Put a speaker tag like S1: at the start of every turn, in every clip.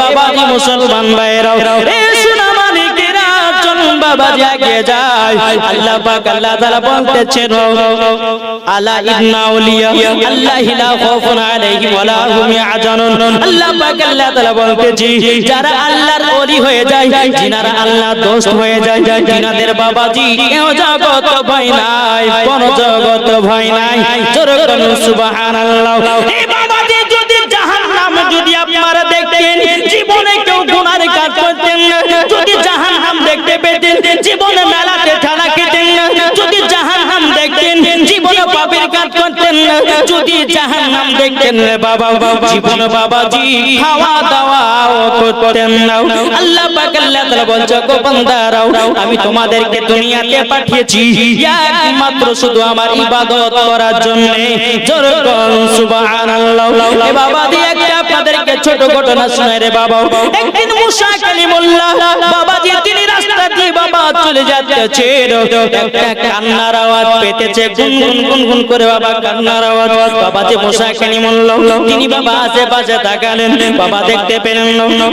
S1: বাবাজি মুসলমান ভাইরাও সোনা মানিকেরা চলুন বাবাজি আগে যায়। আল্লাহ পাক, আল্লাহ তাআলা বলতেছেন, আলা ইন্না আউলিয়া আল্লাহি লা খাউফুন আলাইহিম ওয়া হুম ইয়াহজানুন। আল্লাহ পাক, আল্লাহ তাআলা বলতেছি, যারা আল্লাহর ওলি হয়ে যায়, যিনারা আল্লাহ দোস্ত হয়ে যায়, যিনাদের বাবাজি কেউ জগত ভয় নাই কোন জগত ভয় নাই। জোরে বলুন, সুবহানাল্লাহ। যদি জাহান্নাম দেখতেন বাবা, জীবন বাবাজি খাওয়া দাওয়া করতেন না। আল্লাহ বলছে আমি তোমাদেরকে দুনিয়াতে পাঠিয়েছি। একমাত্র শুধু আমার ইবাদত করার জন্য। ছোট ঘটনা শোনাই রে বাবা। একদিন মুসা বাবাজি, তিনি রাস্তা দিয়ে বাবা চলে যাচ্ছে একটা কান্নার আওয়াজ পেতেছে, গুনগুন গুনগুন করে বাবা কান্নার আওয়াজ। বাবাজি মুসা কালিমুল্লাহ তিনি বাবা আশেপাশে তাকালেন, বাবা দেখতে পেলেন,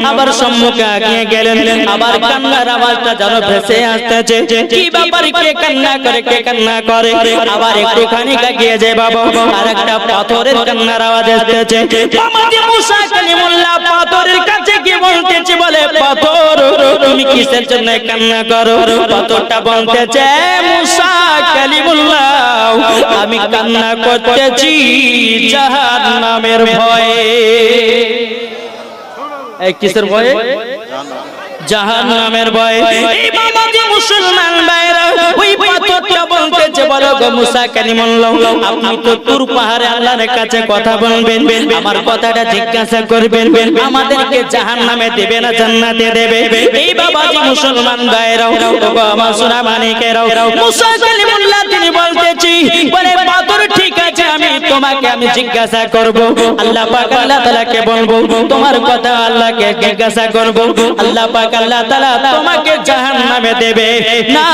S1: আবার সম্মুখে আগিয়ে গেলেন, আবার কান্নার আওয়াজটা যেন ভেসে আসতেছে। কি ব্যাপার কে কান্না করে, কে কান্না করে? আবার একটুখানি গিয়ে যায় বাবা, আর একটা পাথরের কান্নার আওয়াজ আসতেছে বাবাজি মুসা কালিমুল্লাহ পাথরের কাছে কি বলতেছে বলে, পাথর তুমি কিসের জন্য কান্না করো? কতটা বলতেছে মুসা কালিমুল্লাহ, আমি কান্না করতেছি জাহান্নামের ভয়ে। কিসের ভয়ে? জাহান নামের ভয়ে। এই বাবা যে মুসলমান ভাইরা ওই পাথরটা বলতেছে বলো গো মুসা কালিমুল্লাহ আপনি তো তুর পাহাড়ে আল্লাহর কাছে কথা বলবেন। আমার কথাটা জিজ্ঞাসা করবেন। আমাদেরকে দেবে না জান্নাতে দেবে। এই বাবা মুসলমান আমার সোনা মানিকেরাও। মুসা কালিমুল্লাহ তিনি বলতেছি বলে পাথর ঠিক তোমাকে আমি জিজ্ঞাসা করব। আল্লাহ পাক আল্লাহ তাআলাকে বলব, তোমার কথা আল্লাহকে জিজ্ঞাসা করব। আল্লাহ পাক আল্লাহ তাআলা তোমাকে জাহান্নামে দেবে, না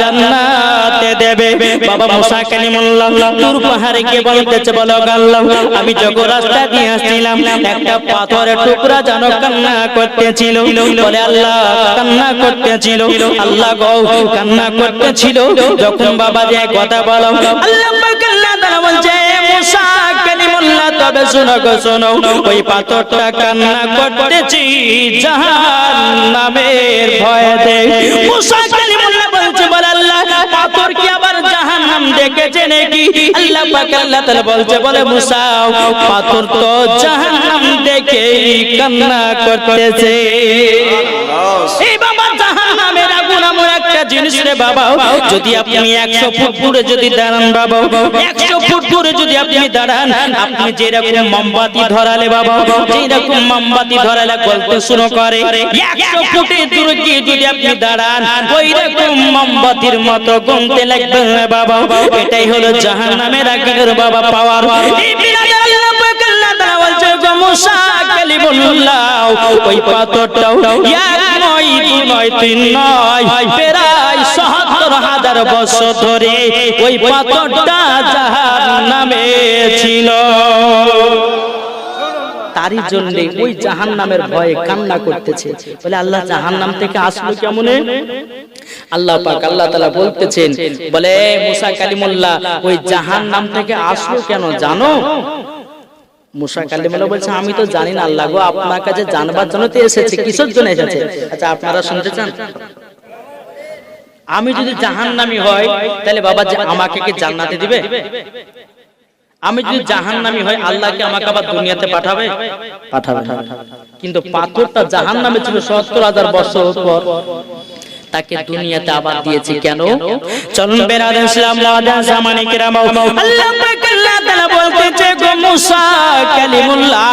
S1: জান্নাতে দেবে। বাবা মুসা কালিমুল্লাহ তুর পাহাড়ে কে বলতেছে, বলো আল্লাহ, আমি যখন রাস্তা দিয়ে আসছিলাম, একটা পাথরের টুকরা যেন কান্না করতেছিল। বলে আল্লাহ, কান্না করতেছিল। আল্লাহ গো, কান্না করতেছিল। যখন বাবা যে কথা বলো, আল্লাহ পাক আল্লাহ তাআলা বলছে মুসা কালিমুল্লাহ তবে শোনো গো শোনো। ওই পাথরটা কান্না করতেছি জাহান্নামের ভয়েতে। মুসা কালিমুল্লাহ বলছে বলে আল্লাহ পাথর কি আবার জাহান্নাম দেখেছে নাকি? আল্লাহ পাক আল্লাহ তাআলা বলছে বলে মুসা পাথর তো জাহান্নাম দেখে কান্না করতেছে। এই জিনিস রে বাবা যদি আপনি 100 ফুট দূরে যদি দাঁড়ান বাবা 100 ফুট দূরে যদি আপনি দাঁড়ান আপনি যেরকম মোমবাতি ধরালে বাবা যেরকম মোমবাতি ধরালে বলতে শুরু করে 100 ফুটে দূরে গিয়ে যদি আপনি দাঁড়ান ওই রকম মোমবাতির মতো গমতে লাগবে রে বাবা এটাই হলো জাহান্নামের আগুনের বাবা পাওয়ার ওই পাথরটাও তারই জন্য ওই জাহান নামের ভয়ে কান্না করতেছে। বলে আল্লাহ জাহান নাম থেকে আসলো কেমন? আল্লাহ পাক আল্লাহ তাআলা বলতেছেন, বলে মুসা কালিমুল্লাহ, ওই জাহান নাম থেকে আসলো কেন জানো? মুসা কালিমুল্লাহ বলছে আমি তো জানি না আল্লাহ গো আপনার কাছে জানবার জন্য তো এসেছে কিসের জন্য এসেছে? আচ্ছা আপনারা শুনতে চান? আমি যদি জাহান্নামী হয় তাহলে বাবা যে আমাকে কি জান্নাতে দিবে? আমি যদি জাহান্নামী হয় আল্লাহকে আমাকে আবার দুনিয়াতে পাঠাবে? পাঠাবে? কিন্তু পাথরটা জাহান্নামে ছিল সত্তর হাজার বছর পর। তাকে দুনিয়াতে আবার দিয়েছে কেন? চলুন বেরাদ ইসলাম ওয়াদা জামানে কিরাম আল্লাহ পাক আল্লাহ তাআলা বলতেছে গো মুসা কালিমুল্লাহ।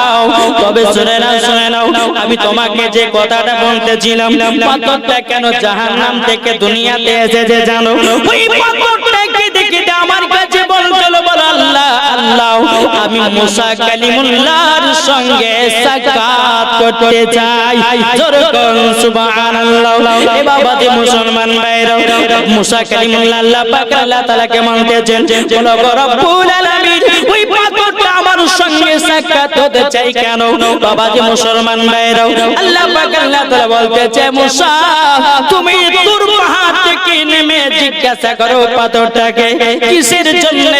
S1: তবে শুনে নাও শুনে নাও আমি তোমাকে যে কথাটা বলতেছিলাম পাথরটা কেন জাহান্নাম থেকে দুনিয়াতে এসেছে জানো? ওই পাথরটাকে দেখে আমার আল্লাহ, আমি মুসা কালিমুল্লাহর সঙ্গে সাক্ষাৎ করতে চাই। জোরে সুবহানাল্লাহ। এ বাবা যে মুসলমান ভাইরা মুসা কালিমুল্লাহ আল্লাহ পাক আল্লাহ তাআলাকে মানতেছেন বলো রব্বুল আলামিন, ওই পাথরটা আমার সঙ্গে সাক্ষাৎ হতে চাই কেন? বাবাজি মুসলমান ভাইরাও আল্লাহ পাক আল্লাহ তাআলা বলতেছে, মুসা, তুমি তোর থেকে নেমে জিজ্ঞাসা করো পাথরটাকে, কিসের জন্য?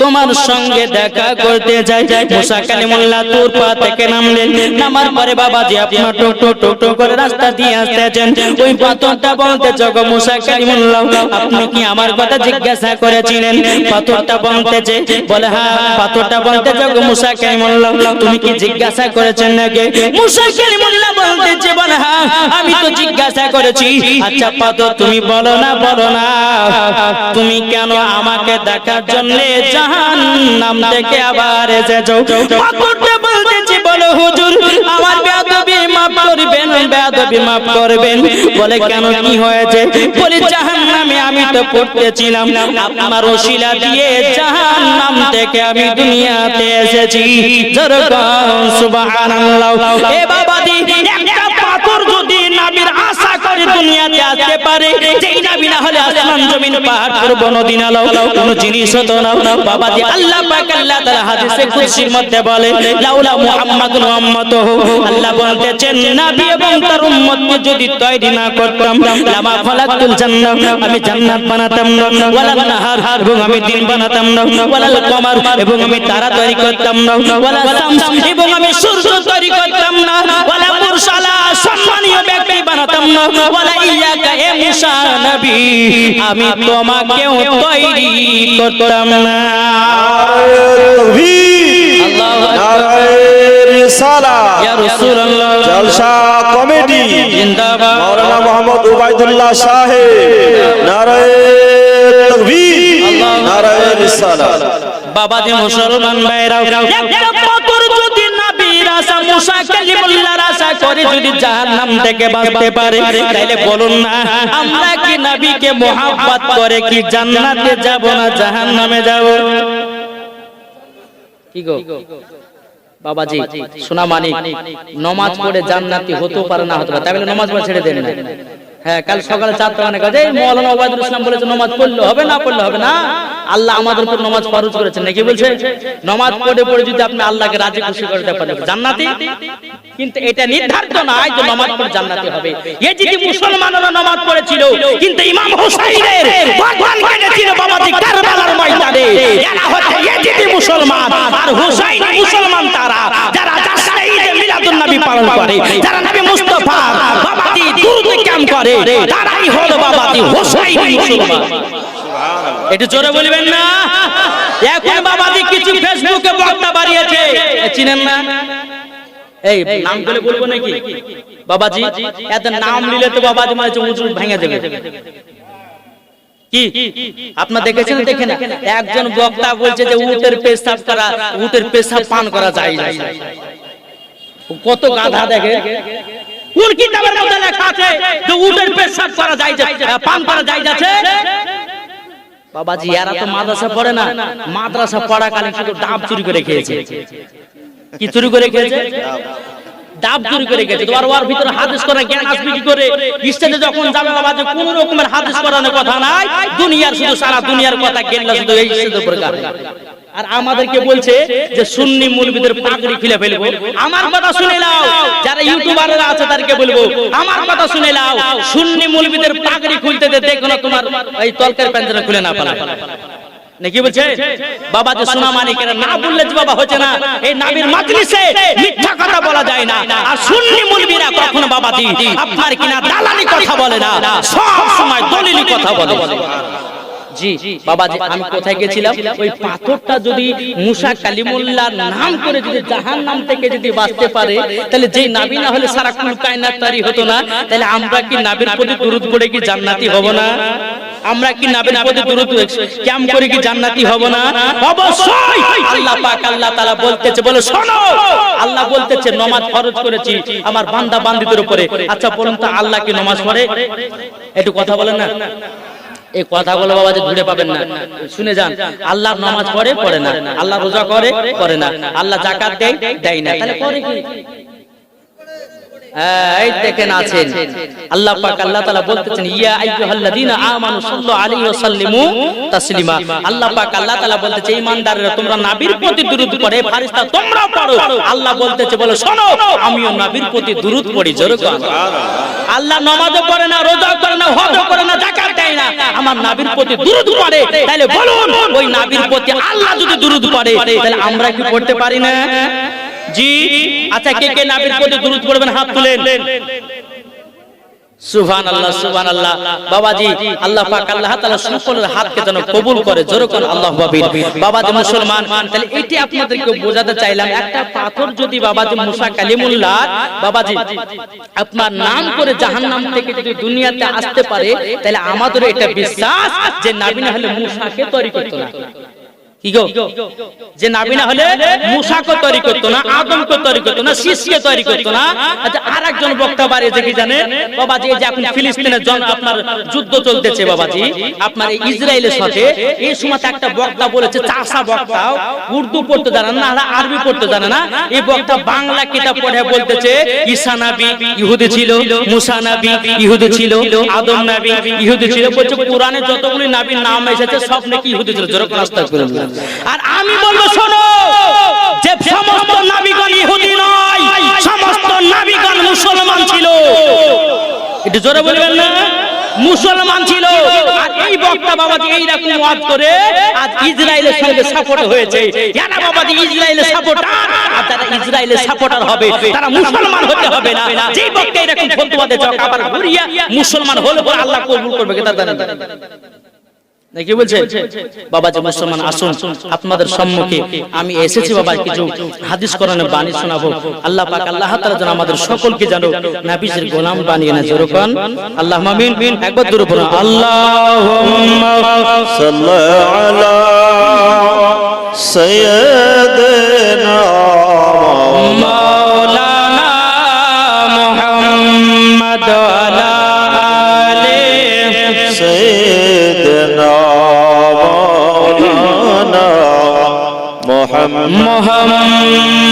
S1: তোমার সঙ্গে দেখা করতে যাই। মুসা কালিমুল্লাহ তোর পা থেকে নামলেন। নামার পরে বাবাজি আপনার টোটো টোটো করে রাস্তা দিয়ে আসতেছেন। ওই পাথরটা বলতে জগ মুসা কালিমুল্লাহ। আপনি কি আমার কথা জিজ্ঞাসা করেছিলেন? পাথরটা বলতেছে বলে হ্যাঁ পাথরটা বলতে জগ মুসা কালিমুল্লাহ। তুমি কি জিজ্ঞাসা করেছেন নাকি? মুসা কালিমুল্লাহ বলতেছে, বলে হ্যাঁ আমি তো জিজ্ঞাসা করেছি। আচ্ছা পাথর তুমি বলো না বলো না। তুমি কেন আমাকে দেখার জন্য জাহান নাম থেকে আবার এসেছ? পাথরটা বলতেছে, বলো হুজুর। আমার নামে আমি তো পড়তেছিলাম। আপনার ওসিলা দিয়ে জাহান নাম থেকে আমি দুনিয়াতে এসেছি। এ বাবাজি একটা করে দুনিয়াতে আসতে পারে। যেই নাবি না হলে আসমান জমিন পাহাড় পর্ব নদী নালা কোন জিনিস হতো না। বাবাজি আল্লাহ পাক আল্লাহ তাআলা হাদিসে কুদসির মধ্যে বলে, লাউলা মুহাম্মাদুন উম্মাতুহু আল্লাহ বলতেছেন, নবী এবং তার উম্মতকে যদি তৈরি না করতাম, লামা খালাকতুল জান্নাত আমি জান্নাত বানাতাম না। ওয়ালা নাহার এবং আমি দিন বানাতাম না। ওয়ালা কমার এবং আমি তারা তৈরি করতাম না। ওয়ালা শামস এবং আমি সূর্য তৈরি করতাম ব্যক্তি বানাতাম না ওয়ালা ইয়াকা এ মুসা নবী আমি তোমাকেও তৈরি করতাম না। আল্লাহু আকবার। ইয়া রাসূলুল্লাহ।
S2: জলসা কমেডি
S1: জিন্দাবাদ।
S2: মাওলানা মোহাম্মদ উবাইদুল্লাহ সাহেব। নারায় তকবীর। নারায় রিসালাত।
S1: বাবাজি মুসলমান ভাইরাও একটা মুসা আশা করে যদি জাহান্নাম থেকে বাঁচতে পারে তাহলে বলুন না, আমরা কি নবীকে মোহাব্বত করে কি জান্নাতে যাব না জাহান্নামে যাব? কি গো? বাবাজি, সোনা মানিক, নমাজ পড়ে জান্নাতি হতেও পারে না হতে পারে। তাই নমাজ পড়ে ছেড়ে দেন না। হ্যাঁ কাল সকালে চারটা মানে কাজে মৌলানা ওবায়দুল ইসলাম বলেছে, নমাজ পড়লে হবে না, পড়লে হবে না? আল্লাহ আমাদের উপর নমাজ ফরজ করেছেন। নাকি বলছে? নমাজ পড়ে পড়ে যদি আপনি আল্লাহকে রাজি, খুশি করতে পারেন জান্নাতি? কিন্তু এটা নির্ধারিত নয় যে নমাজ পড়ে জান্নাতি হবে। এই যদি মুসলমানরা নমাজ পড়েছিল, কিন্তু ইমাম হুসাইনের গর্দান কেটেছিল বাবাজি কারবালার ময়দানে। এরা হচ্ছে ইয়েজিদি মুসলমান, আর হুসাইন মুসলমান তারা, যারা জাশ্রে মিলাদুন নবী পালন করে, যারা নবী মুস্তাফা দুরুদ কাম করে। তারাই হলো বাবাজি। হুসাইন মুসলমান একটু জোরে বলবেন না? এখন বাবাজি কিছু ফেসবুকে বক্তা বাড়িয়েছে। চিনেন না? এই নাম করে বলব নাকি? বাবাজি এত নাম নিলে তো বাবাজি মনে উঁচু ভেঙে দেবে কি? আপনার দেখেছেন? দেখেন একজন বক্তা বলছে যে উটের পেশাব করা উটের পেশাব পান করা যায় না। কত গাধা দেখে। কোন কিতাবের মধ্যে লেখা আছে যে উটের পেশাব করা যায় পান করা যায় যাচ্ছে বাবাজি এরা তো মাদ্রাসা পড়ে না। মাদ্রাসা পড়াকালীন শুধু ডাব চুরি করে খেয়েছে। কি চুরি করে খেয়েছে? চুরি করে খেয়েছে তোমার ওর ভিতরে হাদিস করে, জ্ঞান আসবে কি করে যখন বাবা যে কোন রকমের হাদিস করানোর কথা নাই, দুনিয়ার শুধু সারা দুনিয়ার কথা গেল শুধু এই স্টেজের আর আমাদেরকে বলছে যে সুন্নি মুলবিদের পাগড়ি খুলে ফেলব। আমার কথা শুনে নাও, যারা ইউটিউবাররা আছে তাদেরকে বলব, আমার কথা শুনে নাও, সুন্নি মুলবিদের পাগড়ি খুলতে দেখো না তোমার এই তলকার প্যান্টটা খুলে না পালা নাকি বলছে বাবা যে সোনা মানিকেরা না বললে যে বাবা হচ্ছে না, এই নাবির মাজলিসে মিথ্যা কথা বলা যায় না। আর সুন্নি মুলবিরা কখনো বাবা দি আপনার কিনা দালালি কথা বলে না, সব সময় দলিলি কথা বলে। জি, বাবাজি, আমি কোথায় গেছিলাম? ওই পাথরটা যদি মুসা কালিমুল্লাহর নাম করে যদি জাহান নাম থেকে যদি বাঁচতে পারে, তাহলে যেই নাবি না হলে সারা কুল কায়নাত তারি হতো না। তাহলে আমরা কি নাবির প্রতি দুরুদ পড়ে কি জান্নাতি হব না? আমরা কি নাবির প্রতি দুরুদ ক্যাম করে কি জান্নাতি হব না? অবশ্যই! আল্লাহ পাক আল্লাহ তাআলা বলতেছে, বলে, শোনো! আল্লাহ বলতেছে, নামাজ ফরজ করেছি আমার বান্দা বান্দীদের উপরে। আচ্ছা বলুন তো আল্লাহ কি নামাজ পড়ে? একটু কথা বলেন না? এই কথাগুলো বাবা যে ঘুরে পাবেন না। শুনে যান, আল্লাহ নামাজ পড়ে পড়ে না। আল্লাহ রোজা করে করে না। আল্লাহ জাকাত দেয় দেয় না। তাহলে করে কি? এই দেখেন আছেন। আল্লাহ পাক আল্লাহ তাআলা বলতেছেন ইয়া আইয়ুহাল্লাযীনা আমানু সাল্লু আলাইহি ওয়া সাল্লিমু তাসলিমা। আল্লাহ পাক আল্লাহ তাআলা বলতেছে ঈমানদাররা তোমরা নবীর প্রতি দরুদ পড়ে ফেরেশতা তোমরা পড়ো। আল্লাহ বলতেছে বলো শোনো আমিও নবীর প্রতি দরুদ পড়ি জোরে কর। আল্লাহ নামাজও করে না রোজা করে না হজও করে না যাকাত দেয় না। আমার নবীর প্রতি দরুদ পড়ে। তাহলে বলুন ওই নবীর প্রতি আল্লাহ যদি দরুদ পড়ে তাহলে আমরা কি পড়তে পারি না? জি। আচ্ছা কে কে নবীর প্রতি হাত তুলেন। আল্লাহ আল্লাহ বাবাজি, আল্লাহ পাক আল্লাহ তাআলা সকলের হাতকে যেন কবুল করে, জোরে আল্লাহ বাবাজি মুসলমান, তাহলে এটি আপনাদেরকে বোঝাতে চাইলাম, একটা পাথর যদি বাবাজি মুসা কালিমুল্লাহ, বাবাজি, আপনার নাম করে জাহান্নাম থেকে যদি দুনিয়াতে আসতে পারে, তাহলে আমাদের এটা বিশ্বাস যে নাবি না হলে মুসাকে তৈরি করতো না। যে নাবিনা হলে মুসাকে তৈরি করতো না আদমকে তৈরি করতো না শিশকে তৈরি করতো না। আচ্ছা বক্তা বাড়িয়েছে কি জানে বাবাজি যে এখন ফিলিস্তিনের জন আপনার যুদ্ধ চলতেছে বাবাজি। আপনার এই ইসরায়েলের সাথে এই সময় একটা বক্তা বলেছে চাষা বক্তাও উর্দু পড়তে জানে না আর আরবি পড়তে জানে না। এই বক্তা বাংলা কিতাব পড়ে বলতেছে ঈসা নবী ইহুদি ছিল মুসা নবী ইহুদি ছিল আদম নবী ইহুদি ছিল। বলছে কোরআনে যতগুলি নবীর নাম এসেছে সব নাকি ইহুদি ছিল। জোরে করে আস্তাগফিরুল্লাহ আর আমি বলব, শোনো, যে সমস্ত নাবিগণ ইহুদি নয়, সমস্ত নাবিগণ মুসলমান ছিল। একটু জোরে বলবেন না? মুসলমান ছিল। আর এই বক্তা বাবাজি এইরকম ওয়াজ করে আজ ইসরায়েলের সঙ্গে সাপোর্ট হয়েছে। এরা বাবাজি, ইসরায়েলের সাপোর্টার আর যারা ইসরায়েলের সাপোর্টার হবে, তারা মুসলমান হতে হবে না। যে বক্তা এরকম ফতোয়া দিচ্ছে আবার ঘুরিয়া মুসলমান হলে পরে আল্লাহ কবুল করবে কি তার জানেন নাকি বলছে বাবা যে মুসলমান আসুন আপনাদের সম্মুখে আমি এসেছি বাবা কিছু হাদিস বাণী শোনাবো। আল্লাহ পাক আল্লাহ তাআলা যেন আমাদের সকলকে জানো নাবিজের গোলাম বানিয়ে না আল্লাহ মামিন একবার আলা মোহাম্মদ